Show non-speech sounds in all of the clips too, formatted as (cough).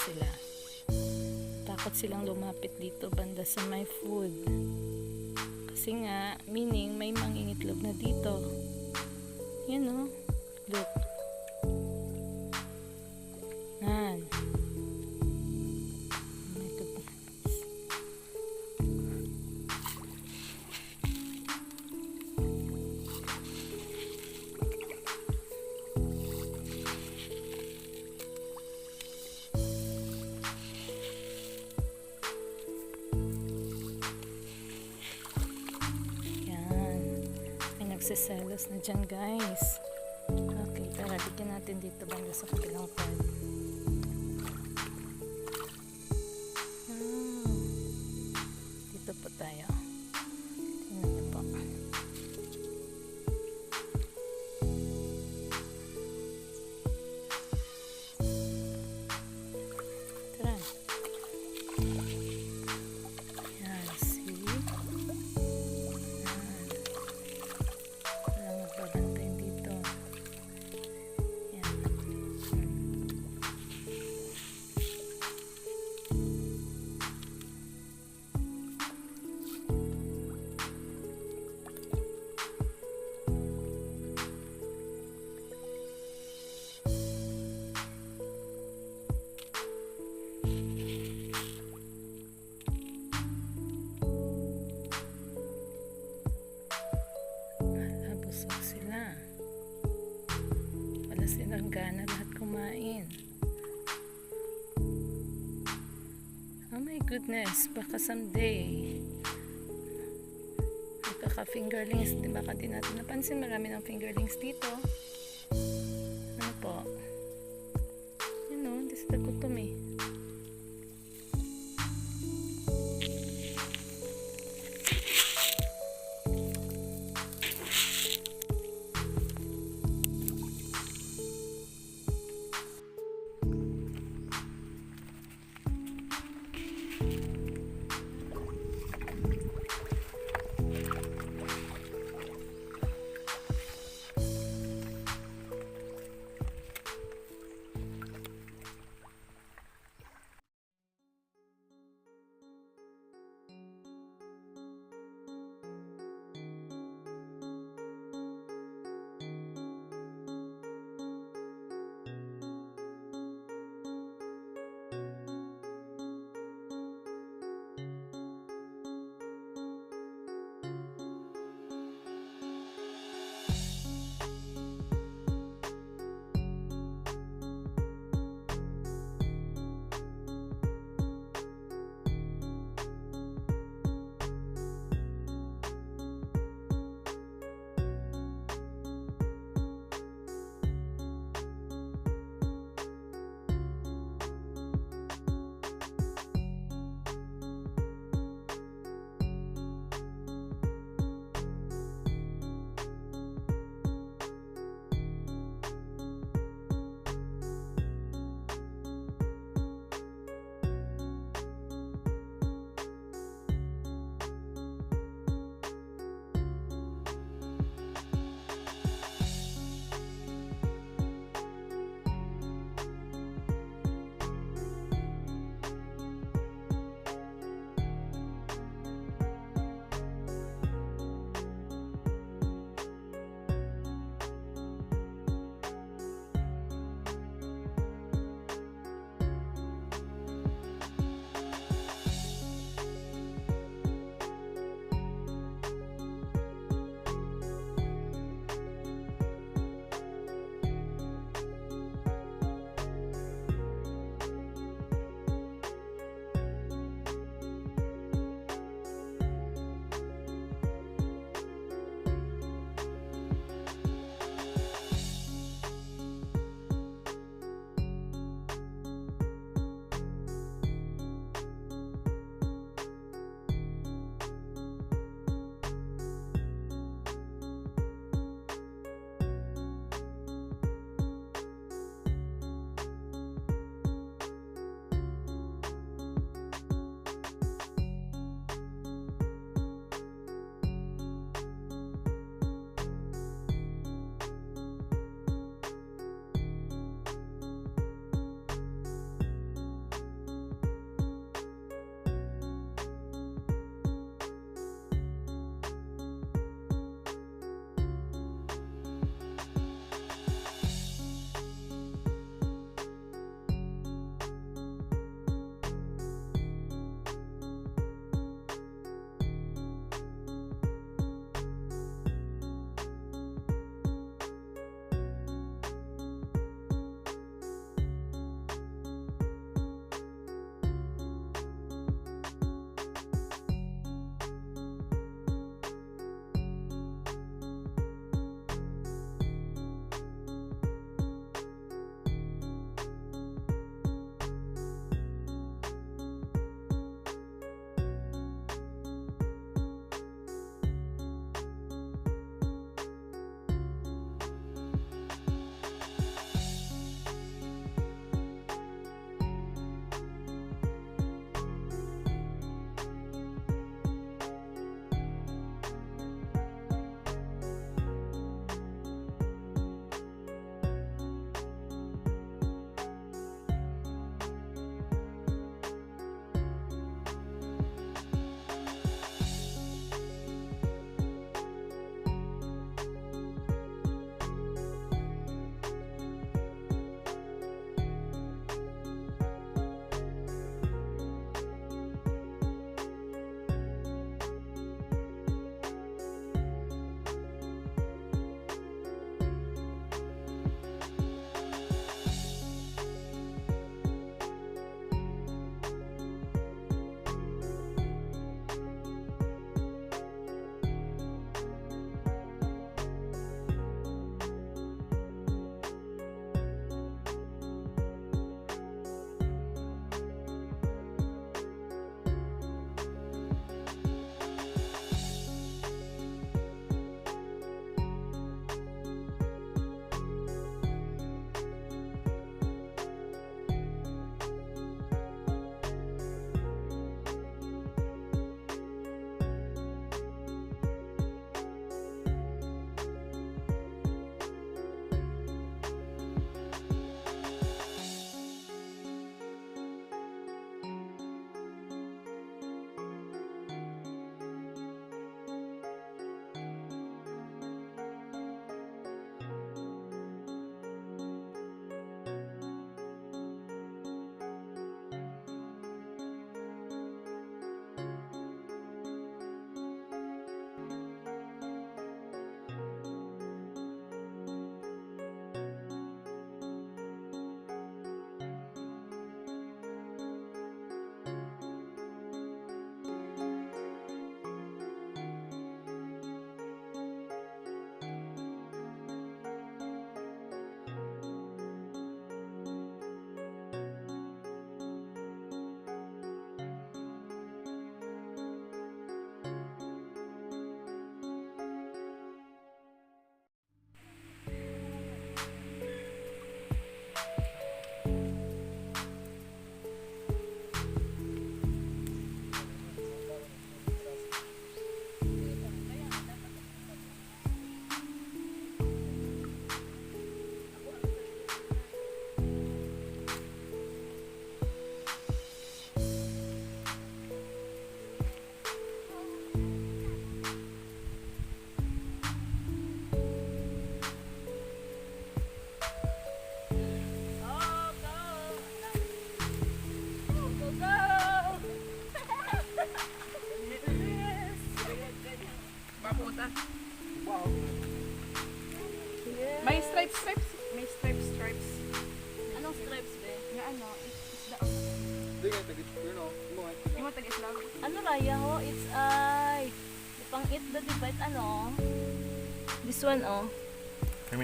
sila. Takot silang lumapit dito banda sa my food. Kasi nga, meaning may mangingitlog na dito. Yan o. Look. Silang gana lahat kumain. Oh my goodness, baka someday magkaka-fingerlings. Di ba di natin napansin marami ng fingerlings dito?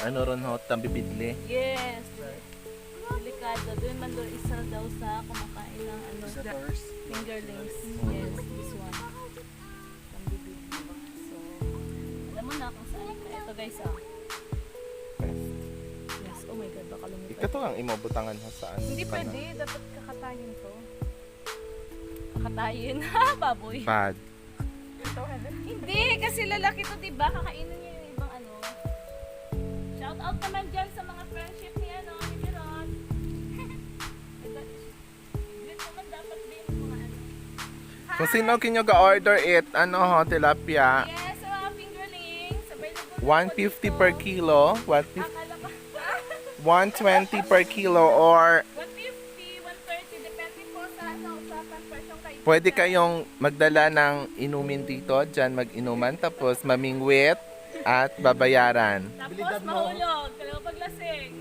Ano ron ho, tambibidli. Yes. Delikado. Doon man doon isa daw sa kumakain ng ano. Fingerlings. Yes, this one. Pambibig. So, alam mo na kung saan ka. Ito guys ah. Yes. Oh my God, baka lumipad. Ikaw to ang imobutangan ho saan. Hindi pwede, dapat kakatayin to. Kakatayin. Ha, (laughs) baboy. Ano? Hindi, kasi lalaki to, di ba? Kakainin Shout out naman dyan sa mga friendship ni ano, ni Jeron. Dito (laughs) naman dapat din mga ano. Kung sino kinyo ga-order it, ano ho, tilapia, Yes, sa mga fingerlings. Available na po 150 dito. per kilo, 150, Akala ko. (laughs) 120 per kilo, or 150, 130, depende po sa ano, usapan presyong kaibigan. pwede kayong magdala ng inumin dito, dyan mag-inuman, tapos mamingwit at babayaran. Tapos mahulog, kailangan paglasing.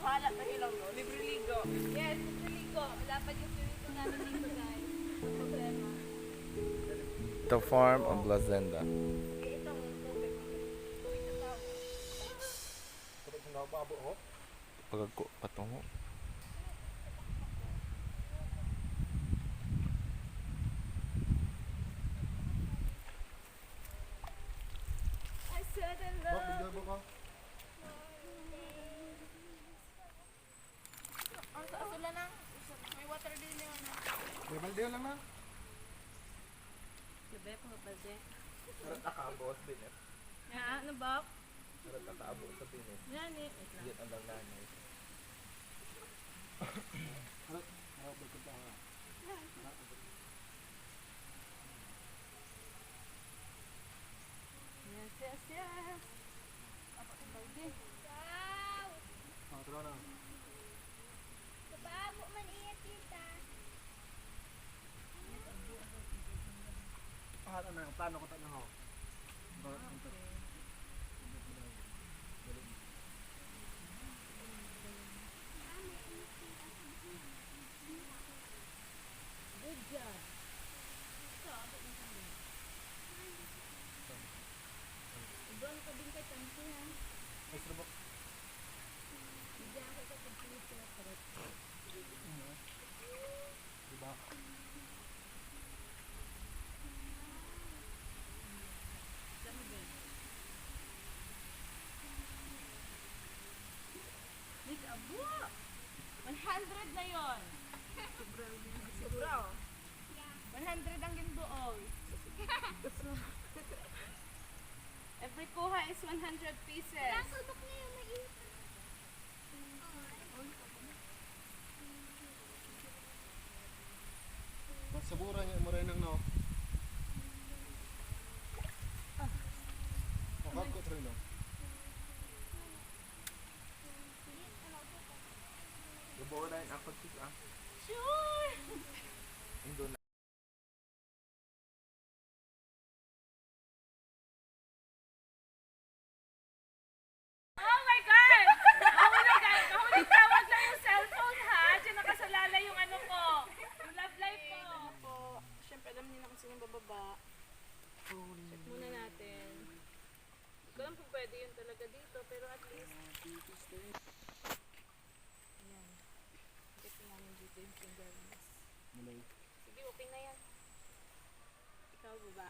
Wala pa ilaw no, libre ligo. Yes, libre ligo. Wala pa yung ligo namin dito guys. Problema. The farm of Blazenda. Itong tubig. Tubig sa tao. Kapag sa babo ho. Pagko patungo. I said in Bak, love. bigyan mo ka. Ang taas wala na. May water din yun. May balde lang na. Gabi ko balde. Sarap nakabot din eh. Ya, ano ba? Sarap nakabot sa din eh. Yan eh. Wait lang. Yan ang langanay. Harap, harap, balik ka ha. Yes, yes, yes. Apa ang balde? Ah, tara na. Babo man iya tita. Ah, ano na, plano ko tayo ho. Bakit ang tat- Good job. Doon ka din kay Tansi ha. Extra box. Diba? Big abo! 100 na yon. Sobra oh. 100 ang gindool. Every kuha is 100 pieces. Mas sabura niya mo rin ng no. Makakot rin no. Gaboran ako tika. Sure! Indo na. Oh my God! Mahuli ka! Mahuli tawag lang yung cellphone ha! Diyan nakasalalay yung ano ko. Yung love life ko. Po, syempre alam niyo na kung sino bababa. Check muna natin. Hindi ko alam kung pwede yun talaga dito, pero at least... Ayan. Check namin dito yung fingerlings. Mulay. Sige, okay na yan. Ikaw, baba.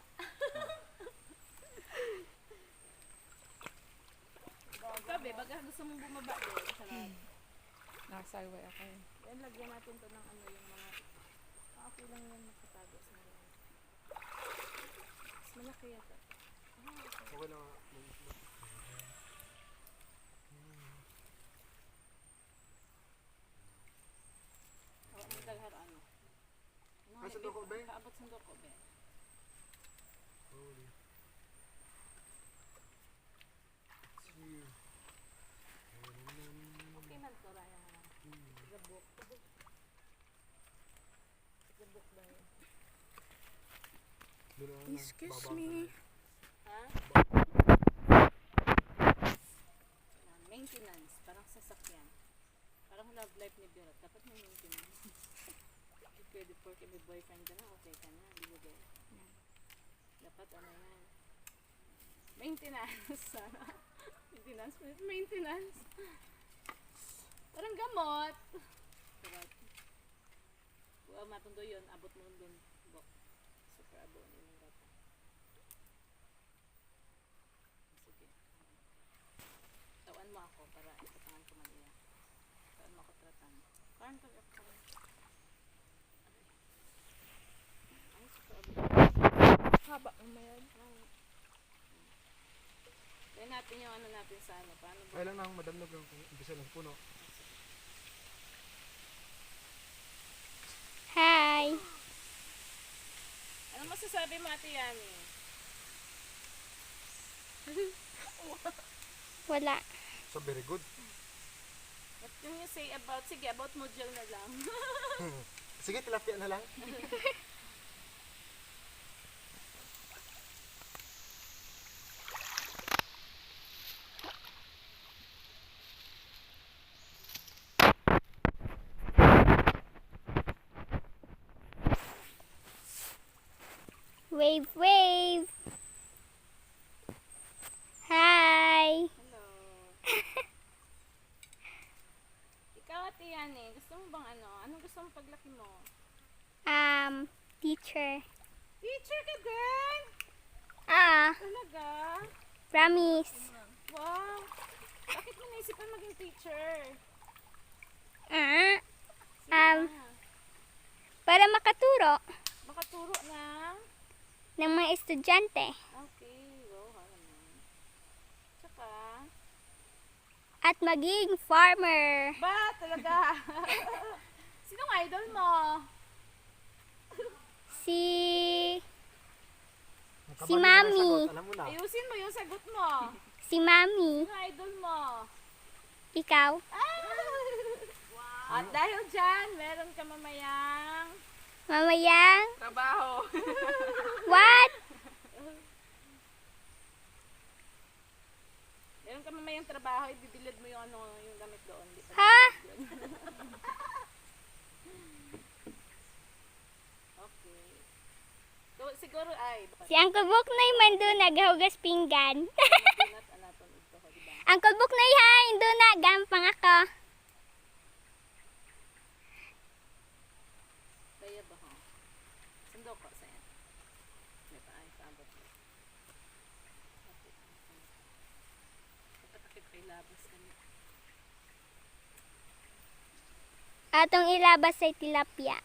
Ikaw, be, baga gusto mong bumaba doon. Sarap. Nakasagway ako. Yan, lagyan natin to ng ano yung mga... Ah, okay lang yan makatago sa mga... Mas malaki yata. Okay lang. ah. Oo, may daghar ano. Ah, sa eh, doko, be? Kaabot sa doko, be. Holy. See. Okay man to, Raya. Gabok. Gabok ba yun? Excuse me. Ha? Maintenance, parang sasakyan. Para parang love life ni Birot. Dapat may maintenance. Pwede porke may boyfriend ka na, okay ka na. Di ba ba? Dapat ano yan. Maintenance. Sana. (laughs) maintenance. Maintenance. Parang gamot. Sarap. Kung matundo yun, abot mo dun. Bok. Ni yung rata. Sige. Tawan mo ako para itatangan ko man iya. Tawan mo ako tratan. Parang pag ako. Super abo. Haba ang mayan. Kaya natin yung ano natin sa ano. Paano ba? Ay lang nang madamnog yung umpisa ng puno. Hi! Ano masasabi mo ate Yani? (laughs) Wala. So very good. What can you say about, sige, about module na lang. (laughs) Sige, tilapia na lang. (laughs) Wave, wave! Hi! Hello. (laughs) Ikaw ate Yani, gusto mo bang ano? Anong gusto mo paglaki mo? Um, teacher. Teacher ka din! Ah, Talaga? promise. Wow! Bakit mo naisipan maging teacher? Ah, Um, na. para makaturo Makaturo ng... ng mga estudyante Okay, wow, naman. Tsaka... at maging farmer. Ba, talaga? (laughs) Sinong idol mo? Si... Si Mami. Ayusin mo yung sagot mo. Si Mami. Sinong idol mo? Ikaw. At dahil dyan, meron ka mamayang Mamayang. trabaho. What? meron ka mamayang trabaho, ibibilad mo yung ano, yung gamit doon. Ha? okay. So, siguro ay, Si Uncle Book na man doon naghugas pinggan. Uncle Book na yan, doon na gampang ako. Kaya ba ha? Sundo ko sa yan. Di ba ay, paabot mo. Okay. Kapatakip kay labas kanya. Atong ilabas sa tilapia.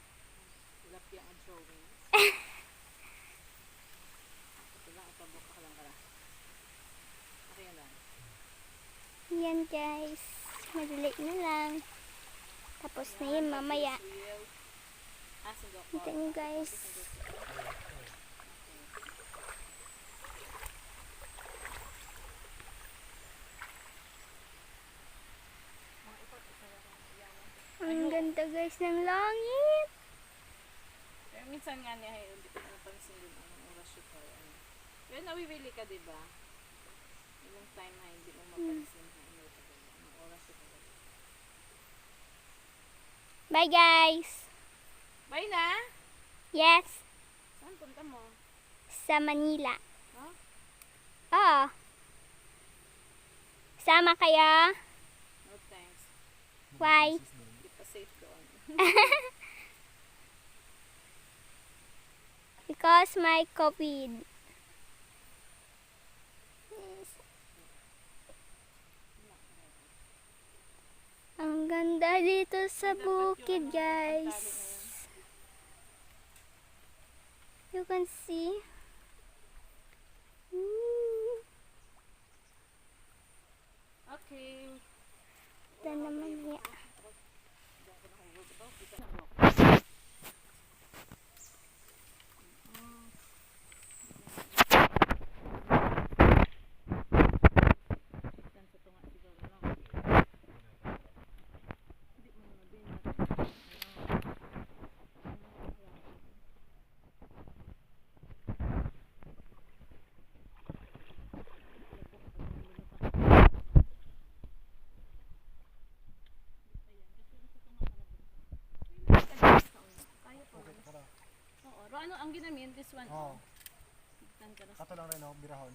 Tilapia ang drawing. Ito lang, ipabok ka lang kala. Okay lang. Yan guys. Madali na lang. Tapos na yun mamaya. Ito nyo guys. Ang ganda guys ng langit. Pero minsan nga niya, ay, hindi ko na napansin din anong oras siya pa. Ano. Pero nawiwili ka, di ba? Ilang time na hindi mo mapansin na ano talaga. Anong oras siya talaga. Bye guys. Bye na! Yes. Saan punta mo? Sa Manila. Huh? Oo. Sama kayo? No thanks. Why? Hindi pa safe doon. (laughs) Because my COVID. Ang ganda dito sa bukid, guys. You can see. Okay. Ito naman niya. Thank you. Ano ang ginamin, this one. Oo. Oh. Kato lang rin, oh, birahon.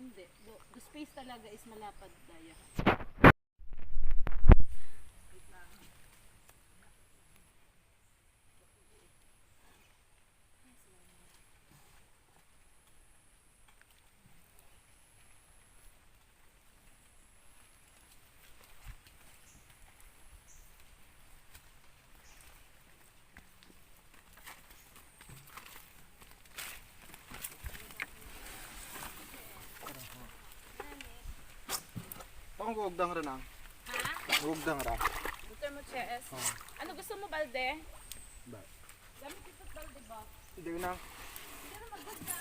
Hindi. The, the space talaga is malapad daya. Pang gugdang rin ang. Gugdang ra. Butter mo chess. Ano gusto mo, balde? Ba. Gamit ito balde ba? Hindi na. Hindi na maganda.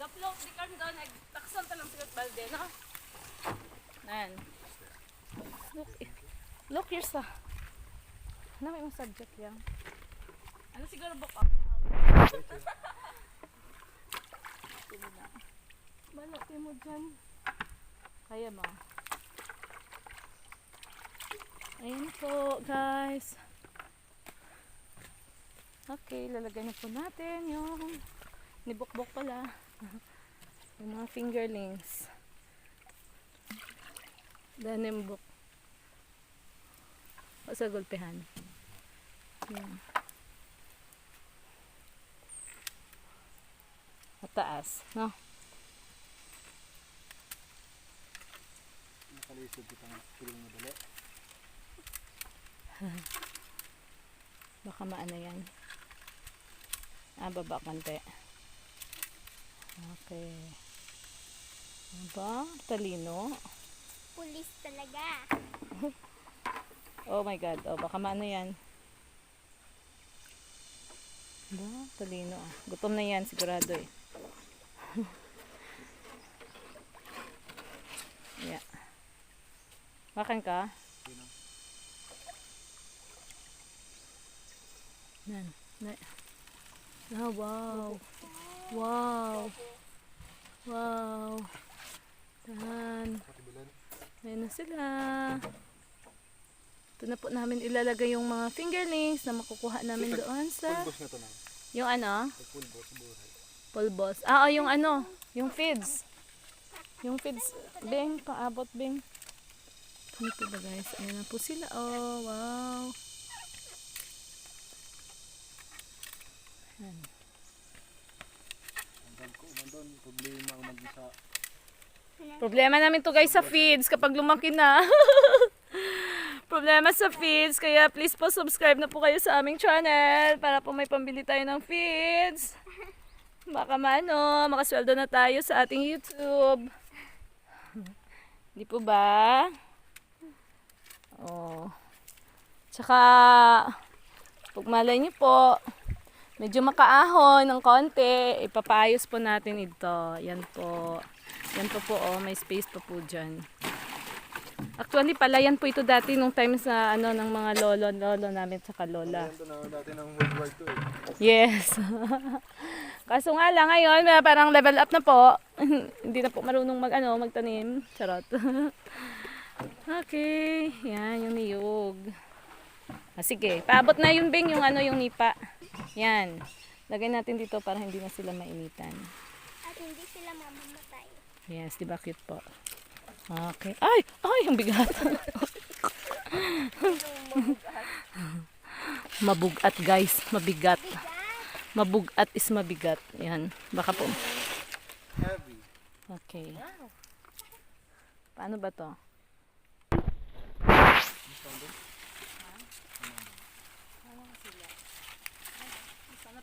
Gaplok, di ka doon. Nagtaksan ta lang sigat balde, no? Nan. Look, look yourself. Ano may subject yan? Ano siguro book up? Balaki mo dyan. Kaya mo. Ayan po, guys. Okay, lalagay na po natin yung nibukbok pala. (laughs) yung mga fingerlings. Denim book. O sa gulpehan. Yan. Mataas, no? Nakalisod kita ng piling mo dali. (laughs) Baka maano yan. Ah, baba kante. Okay. Aba, talino. Pulis talaga. (laughs) Oh my God. Oh, baka maano yan. Ba, talino ah. Gutom na yan, sigurado eh. (laughs) yeah. Makan ka? Nan. Na. Oh, wow. Wow. Wow. Yan. Ayan na sila. Ito na po namin ilalagay yung mga fingerlings na makukuha namin doon sa... Pulbos na to na. Yung ano? Pulbos. Pulbos. Ah, oh, yung ano? Yung feeds. Yung feeds. Bing, paabot, Bing. Ano po ba guys? Ayan na po sila. Oh, wow. Doon, problema mag-isa. Problema namin to guys sa feeds kapag lumaki na. (laughs) Problema sa feeds. Kaya please po subscribe na po kayo sa aming channel para po may pambili tayo ng feeds. Baka maano, makasweldo na tayo sa ating YouTube. Di po ba? Oh. Tsaka, pag niyo po, medyo makaahon ng konti, ipapayos po natin ito. Yan po. Yan po po, oh, may space pa po dyan. Actually, palayan po ito dati nung time sa ano ng mga lolo, lolo namin sa lola. Yan to na dati ng World War II eh. Yes. (laughs) Kaso nga lang ngayon, parang level up na po. (laughs) Hindi na po marunong mag ano, magtanim. Charot. (laughs) okay, yan yung niyog. Ah, sige, paabot na yung bing, yung ano, yung nipa. Yan. Lagay natin dito para hindi na sila mainitan. At hindi sila mamamatay. Yes, di ba cute po? Okay. Ay! Ay! Ang bigat! (laughs) Mabugat guys. Mabigat. Mabugat is mabigat. Yan. Baka po. Heavy. Okay. Paano ba to?